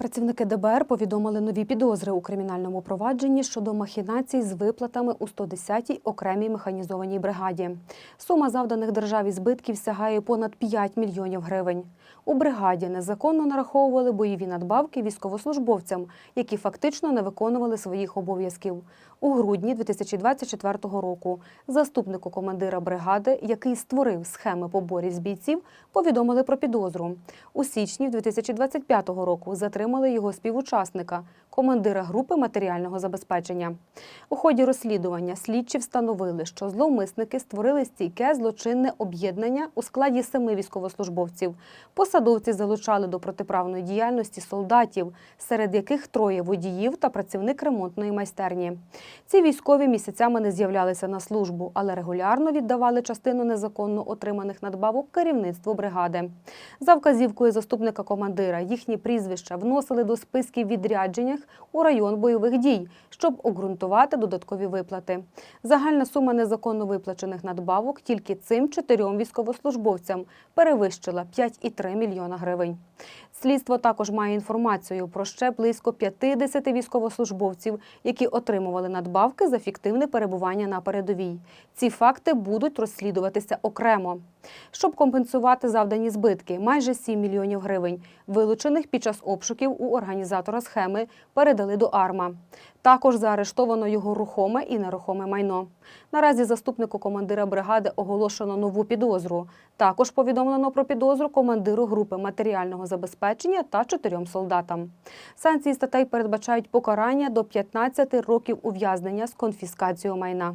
Працівники ДБР повідомили нові підозри у кримінальному провадженні щодо махінацій з виплатами у 110-й окремій механізованій бригаді. Сума завданих державі збитків сягає понад 5 мільйонів гривень. У бригаді незаконно нараховували бойові надбавки військовослужбовцям, які фактично не виконували своїх обов'язків. У грудні 2024 року заступнику командира бригади, який створив схеми поборів з бійців, повідомили про підозру. У січні 2025 року затримали його співучасника, командира групи матеріального забезпечення. У ході розслідування слідчі встановили, що зловмисники створили стійке злочинне об'єднання у складі семи військовослужбовців. Посадовці залучали до протиправної діяльності солдатів, серед яких троє водіїв та працівник ремонтної майстерні. Ці військові місяцями не з'являлися на службу, але регулярно віддавали частину незаконно отриманих надбавок керівництву бригади. За вказівкою заступника командира їхні прізвища вносили до списків відрядженнях у район бойових дій, щоб обґрунтувати додаткові виплати. Загальна сума незаконно виплачених надбавок тільки цим чотирьом військовослужбовцям перевищила 5,3 мільйона гривень. Слідство також має інформацію про ще близько 50 військовослужбовців, які отримували надбавки за фіктивне перебування на передовій. Ці факти будуть розслідуватися окремо. Щоб компенсувати завдані збитки, майже 7 мільйонів гривень, вилучених під час обшуків у організатора схеми, передали до АРМА. Також заарештовано його рухоме і нерухоме майно. Наразі заступнику командира бригади оголошено нову підозру. Також повідомлено про підозру командиру групи матеріального забезпечення та чотирьом солдатам. Санкції статей передбачають покарання до 15 років ув'язнення з конфіскацією майна.